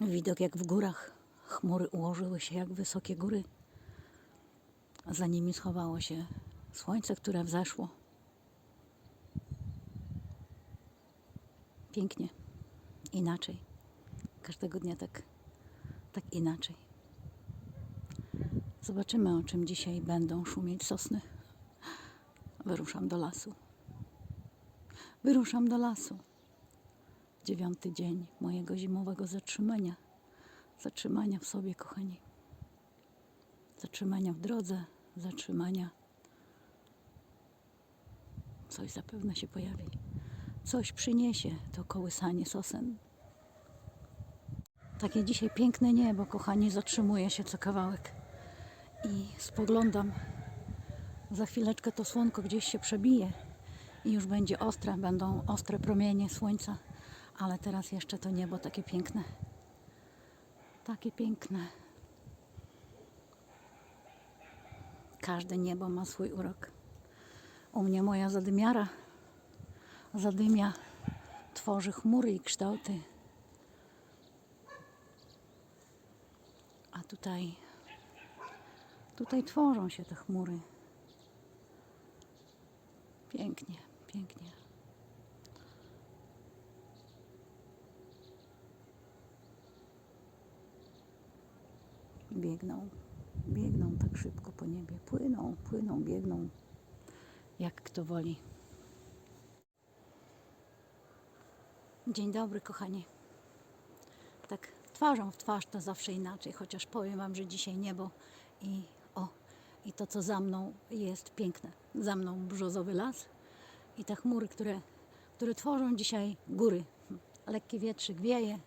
Widok jak w górach. Chmury ułożyły się jak wysokie góry. Za nimi schowało się słońce, które wzeszło. Pięknie. Inaczej. Każdego dnia tak, tak inaczej. Zobaczymy, o czym dzisiaj będą szumieć sosny. Wyruszam do lasu. Wyruszam do lasu. Dziewiąty dzień mojego zimowego zatrzymania. Zatrzymania w sobie, kochani. Zatrzymania w drodze, zatrzymania. Coś zapewne się pojawi. Coś przyniesie to kołysanie sosen. Takie dzisiaj piękne niebo, kochani, zatrzymuje się co kawałek. I spoglądam. Za chwileczkę to słonko gdzieś się przebije i już będzie ostre, będą ostre promienie słońca. Ale teraz jeszcze to niebo takie piękne. Takie piękne. Każde niebo ma swój urok. U mnie moja zadymiara zadymia, tworzy chmury i kształty. A tutaj, tutaj tworzą się te chmury. Pięknie, pięknie. Biegną, biegną tak szybko po niebie. Płyną, płyną, biegną, jak kto woli. Dzień dobry, kochani. Tak twarzą w twarz to zawsze inaczej, chociaż powiem Wam, że dzisiaj niebo i o, i to co za mną jest piękne. Za mną brzozowy las i te chmury, które, które tworzą dzisiaj góry. Lekki wietrzyk wieje.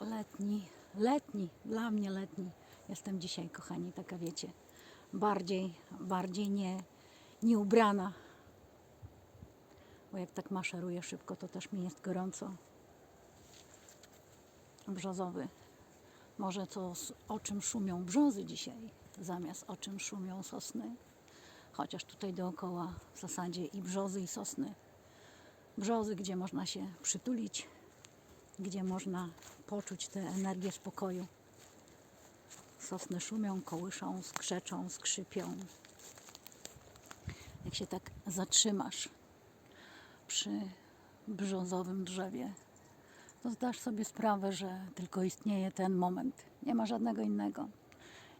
Letni, letni, dla mnie letni. Jestem dzisiaj, kochani, taka wiecie, bardziej, bardziej nie, nie ubrana. Bo jak tak maszeruję szybko, to też mi jest gorąco. Brzozowy. Może to o czym szumią brzozy dzisiaj, zamiast o czym szumią sosny. Chociaż tutaj dookoła w zasadzie i brzozy, i sosny. Brzozy, gdzie można się przytulić, gdzie można poczuć tę energię spokoju. Sosny szumią, kołyszą, skrzeczą, skrzypią. Jak się tak zatrzymasz przy brzozowym drzewie, to zdasz sobie sprawę, że tylko istnieje ten moment. Nie ma żadnego innego.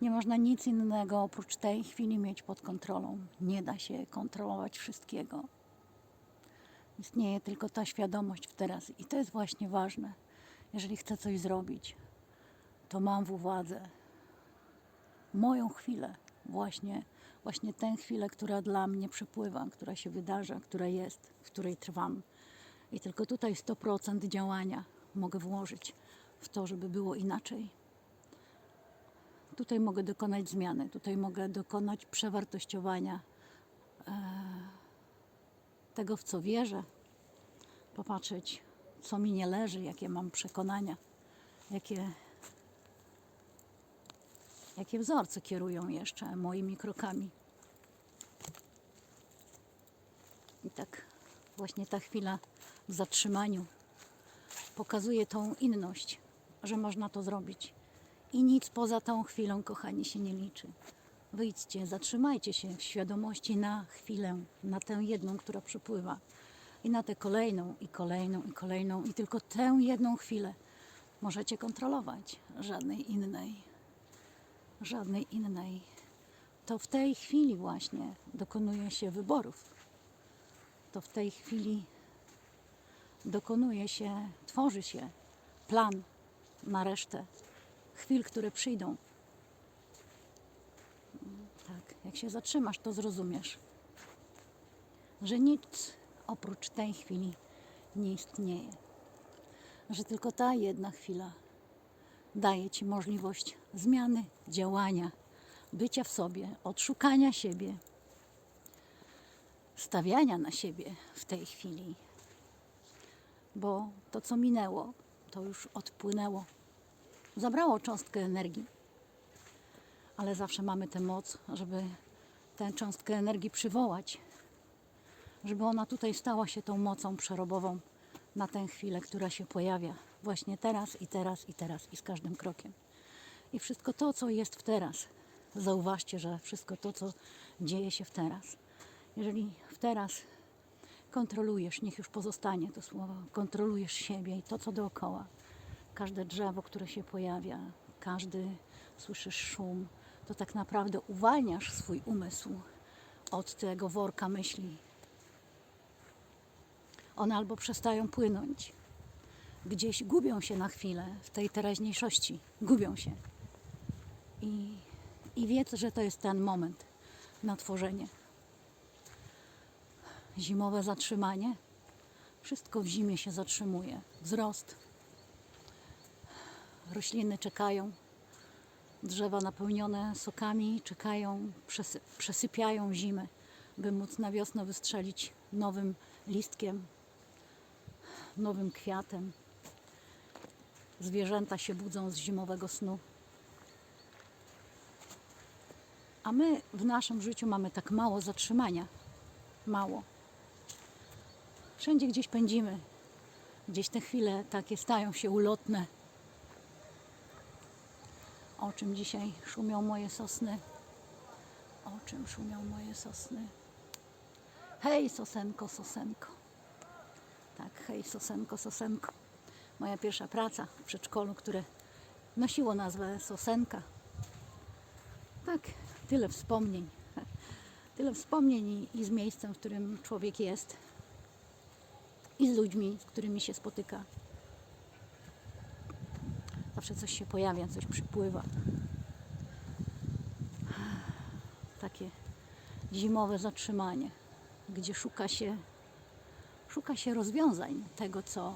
Nie można nic innego oprócz tej chwili mieć pod kontrolą. Nie da się kontrolować wszystkiego. Istnieje tylko ta świadomość w teraz. I to jest właśnie ważne. Jeżeli chcę coś zrobić, to mam w uwadze moją chwilę, właśnie, właśnie tę chwilę, która dla mnie przepływa, która się wydarza, która jest, w której trwam. I tylko tutaj 100% działania mogę włożyć w to, żeby było inaczej. Tutaj mogę dokonać zmiany, tutaj mogę dokonać przewartościowania tego, w co wierzę, popatrzeć, co mi nie leży, jakie mam przekonania, jakie, jakie wzorce kierują jeszcze moimi krokami. I tak właśnie ta chwila w zatrzymaniu pokazuje tą inność, że można to zrobić. I nic poza tą chwilą, kochani, się nie liczy. Wyjdźcie, zatrzymajcie się w świadomości na chwilę, na tę jedną, która przepływa. I na tę kolejną, i kolejną, i kolejną. I tylko tę jedną chwilę możecie kontrolować. Żadnej innej. Żadnej innej. To w tej chwili właśnie dokonuje się wyborów. To w tej chwili dokonuje się, tworzy się plan na resztę chwil, które przyjdą. Tak, jak się zatrzymasz, to zrozumiesz, że nic oprócz tej chwili nie istnieje. Że tylko ta jedna chwila daje ci możliwość zmiany, działania, bycia w sobie, odszukania siebie, stawiania na siebie w tej chwili bo to, co minęło, to już odpłynęło. Zabrało cząstkę energii, ale zawsze mamy tę moc, żeby tę cząstkę energii przywołać, żeby ona tutaj stała się tą mocą przerobową na tę chwilę, która się pojawia. Właśnie teraz i teraz i teraz i z każdym krokiem. I wszystko to, co jest w teraz, zauważcie, że wszystko to, co dzieje się w teraz, jeżeli w teraz kontrolujesz, niech już pozostanie to słowo, kontrolujesz siebie i to, co dookoła, każde drzewo, które się pojawia, każdy słyszysz szum, to tak naprawdę uwalniasz swój umysł od tego worka myśli. One albo przestają płynąć, gdzieś gubią się na chwilę w tej teraźniejszości, gubią się. I, i wiedz, że to jest ten moment na tworzenie. Zimowe zatrzymanie. Wszystko w zimie się zatrzymuje. Wzrost. Rośliny czekają. Drzewa napełnione sokami czekają, przesy- przesypiają zimę, by móc na wiosnę wystrzelić nowym listkiem, nowym kwiatem. Zwierzęta się budzą z zimowego snu. A my w naszym życiu mamy tak mało zatrzymania. Mało. Wszędzie gdzieś pędzimy. Gdzieś te chwile takie stają się ulotne. O czym dzisiaj szumią moje sosny? O czym szumią moje sosny? Hej, sosenko, sosenko. Tak, hej, sosenko, sosenko. Moja pierwsza praca w przedszkolu, które nosiło nazwę Sosenka. Tak, tyle wspomnień. Tyle wspomnień i, z miejscem, w którym człowiek jest, i z ludźmi, z którymi się spotyka. Zawsze coś się pojawia, coś przypływa. Takie zimowe zatrzymanie, gdzie szuka się, szuka się rozwiązań tego, co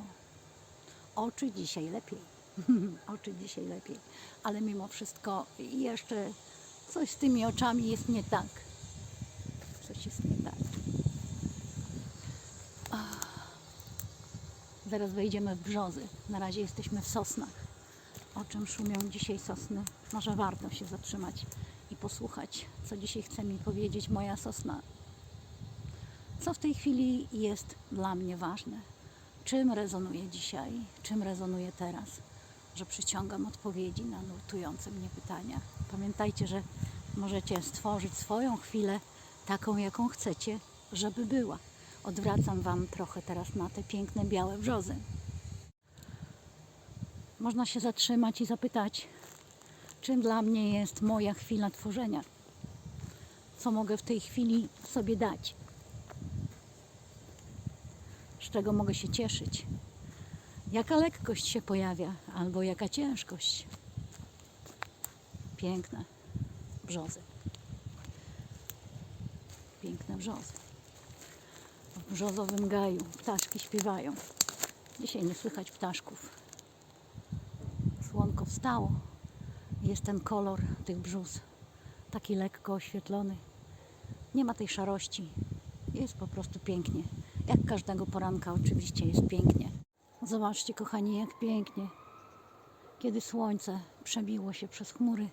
oczy dzisiaj lepiej. oczy dzisiaj lepiej. Ale mimo wszystko jeszcze coś z tymi oczami jest nie tak. Coś jest nie tak. Zaraz wejdziemy w brzozy. Na razie jesteśmy w sosnach. O czym szumią dzisiaj sosny? Może warto się zatrzymać i posłuchać, co dzisiaj chce mi powiedzieć moja sosna. Co w tej chwili jest dla mnie ważne? Czym rezonuje dzisiaj? Czym rezonuje teraz? Że przyciągam odpowiedzi na nurtujące mnie pytania. Pamiętajcie, że możecie stworzyć swoją chwilę taką, jaką chcecie, żeby była. Odwracam Wam trochę teraz na te piękne białe brzozy. Można się zatrzymać i zapytać, czym dla mnie jest moja chwila tworzenia. Co mogę w tej chwili sobie dać? Z czego mogę się cieszyć? Jaka lekkość się pojawia, albo jaka ciężkość? Piękne brzozy. Piękne brzozy. W brzozowym gaju ptaszki śpiewają. Dzisiaj nie słychać ptaszków. Wstało. Jest ten kolor tych brzus. Taki lekko oświetlony. Nie ma tej szarości. Jest po prostu pięknie. Jak każdego poranka oczywiście jest pięknie. Zobaczcie kochani, jak pięknie. Kiedy słońce przebiło się przez chmury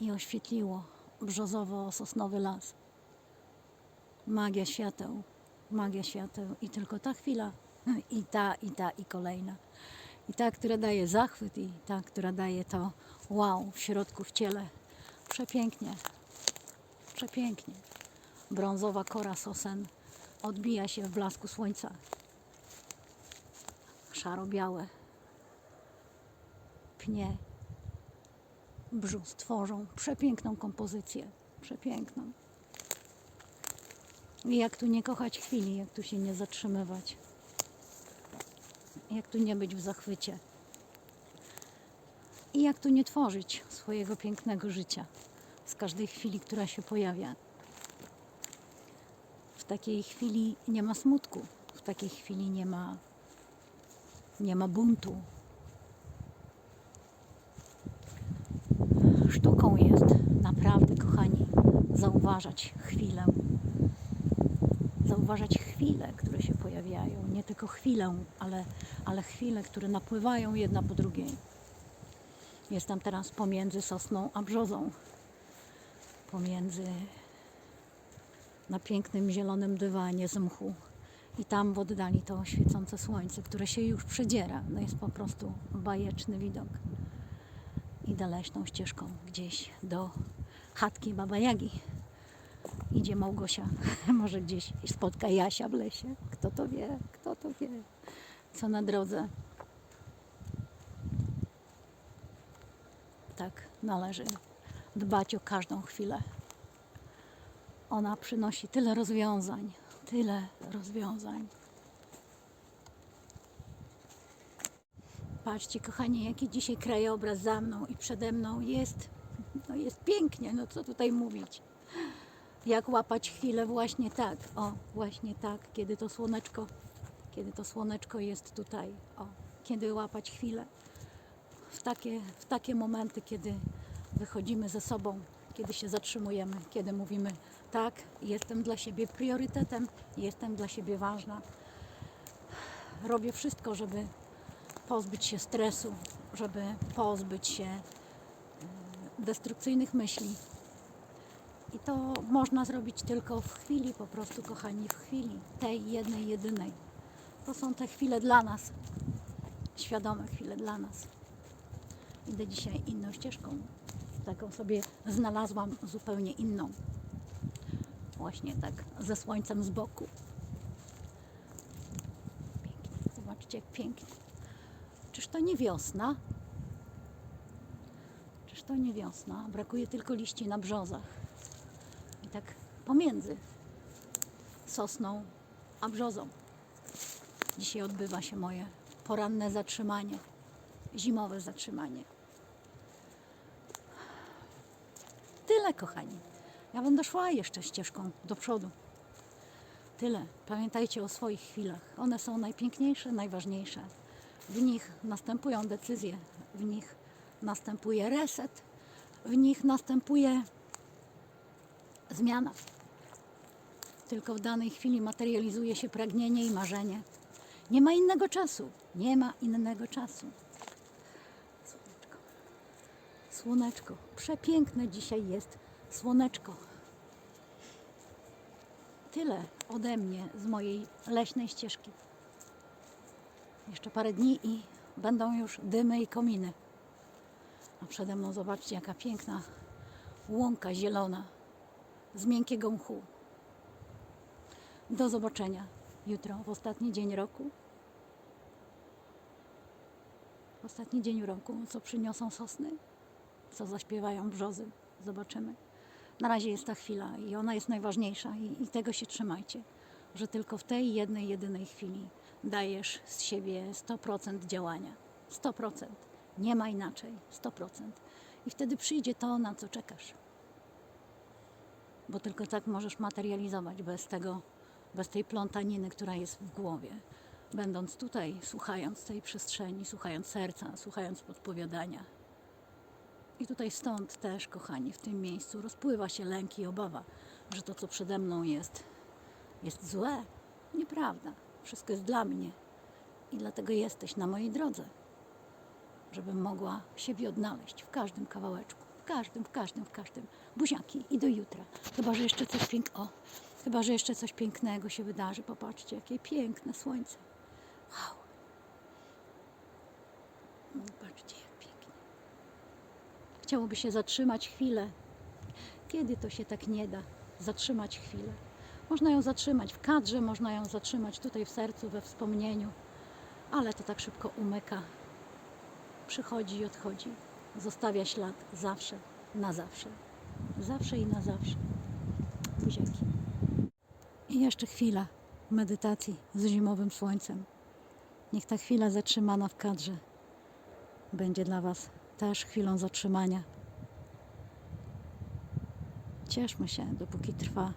i oświetliło brzozowo-sosnowy las. Magia świateł, magia świateł i tylko ta chwila, i ta, i ta, i kolejna. I ta, która daje zachwyt, i ta, która daje to wow w środku, w ciele. Przepięknie, przepięknie. Brązowa kora sosen odbija się w blasku słońca. Szaro-białe pnie brzus tworzą przepiękną kompozycję. Przepiękną. I jak tu nie kochać chwili, jak tu się nie zatrzymywać, jak tu nie być w zachwycie. I jak tu nie tworzyć swojego pięknego życia z każdej chwili, która się pojawia. W takiej chwili nie ma smutku, w takiej chwili nie ma, nie ma buntu. Sztuką jest naprawdę, kochani, zauważać chwilę. Zauważać chwile, które się pojawiają. Nie tylko chwilę, ale, ale chwile, które napływają jedna po drugiej. Jestem teraz pomiędzy sosną a brzozą. Pomiędzy na pięknym zielonym dywanie z mchu I tam w oddali to świecące słońce, które się już przedziera. No jest po prostu bajeczny widok. Idę leśną ścieżką gdzieś do chatki Baba Jagi. Idzie Małgosia, może gdzieś spotka Jasia w lesie. Kto to wie, kto to wie, co na drodze. Tak należy dbać o każdą chwilę. Ona przynosi tyle rozwiązań, tyle rozwiązań. Patrzcie, kochani, jaki dzisiaj krajobraz za mną i przede mną jest. No jest pięknie, no co tutaj mówić. Jak łapać chwilę właśnie tak, o, właśnie tak, kiedy to słoneczko, kiedy to słoneczko jest tutaj, o, kiedy łapać chwilę. W takie, w takie momenty, kiedy wychodzimy ze sobą, kiedy się zatrzymujemy, kiedy mówimy tak, jestem dla siebie priorytetem, jestem dla siebie ważna. Robię wszystko, żeby pozbyć się stresu, żeby pozbyć się e, destrukcyjnych myśli. I to można zrobić tylko w chwili, po prostu, kochani, w chwili tej jednej, jedynej. To są te chwile dla nas, świadome chwile dla nas. Idę dzisiaj inną ścieżką. Taką sobie znalazłam zupełnie inną. Właśnie tak ze słońcem z boku. Pięknie. Zobaczcie, jak pięknie. Czyż to nie wiosna? Czyż to nie wiosna? Brakuje tylko liści na brzozach. Pomiędzy sosną a brzozą. Dzisiaj odbywa się moje poranne zatrzymanie, zimowe zatrzymanie. Tyle, kochani. Ja będę szła jeszcze ścieżką do przodu. Tyle. Pamiętajcie o swoich chwilach. One są najpiękniejsze, najważniejsze. W nich następują decyzje, w nich następuje reset, w nich następuje zmiana. Tylko w danej chwili materializuje się pragnienie i marzenie. Nie ma innego czasu. Nie ma innego czasu. Słoneczko. Słoneczko. Przepiękne dzisiaj jest słoneczko. Tyle ode mnie z mojej leśnej ścieżki. Jeszcze parę dni i będą już dymy i kominy. A przede mną zobaczcie, jaka piękna łąka zielona z miękkiego mchu. Do zobaczenia jutro, w ostatni dzień roku. W ostatni dzień roku, co przyniosą sosny, co zaśpiewają brzozy. Zobaczymy. Na razie jest ta chwila i ona jest najważniejsza i, i tego się trzymajcie, że tylko w tej jednej, jedynej chwili dajesz z siebie 100% działania. 100%. Nie ma inaczej. 100%. I wtedy przyjdzie to, na co czekasz. Bo tylko tak możesz materializować bez tego, bez tej plątaniny, która jest w głowie. Będąc tutaj, słuchając tej przestrzeni, słuchając serca, słuchając podpowiadania. I tutaj stąd też, kochani, w tym miejscu rozpływa się lęk i obawa, że to, co przede mną jest, jest złe. Nieprawda. Wszystko jest dla mnie. I dlatego jesteś na mojej drodze. Żebym mogła siebie odnaleźć w każdym kawałeczku. W każdym, w każdym, w każdym. Buziaki i do jutra. Chyba, że jeszcze coś pięk... O, chyba, że jeszcze coś pięknego się wydarzy. Popatrzcie, jakie piękne słońce. Wow. No, Patrzcie, jak pięknie. Chciałoby się zatrzymać chwilę. Kiedy to się tak nie da? Zatrzymać chwilę. Można ją zatrzymać w kadrze, można ją zatrzymać tutaj w sercu, we wspomnieniu, ale to tak szybko umyka. Przychodzi i odchodzi. Zostawia ślad zawsze, na zawsze. Zawsze i na zawsze. Buziaki. I jeszcze chwila medytacji z zimowym słońcem. Niech ta chwila zatrzymana w kadrze będzie dla Was też chwilą zatrzymania. Cieszmy się, dopóki trwa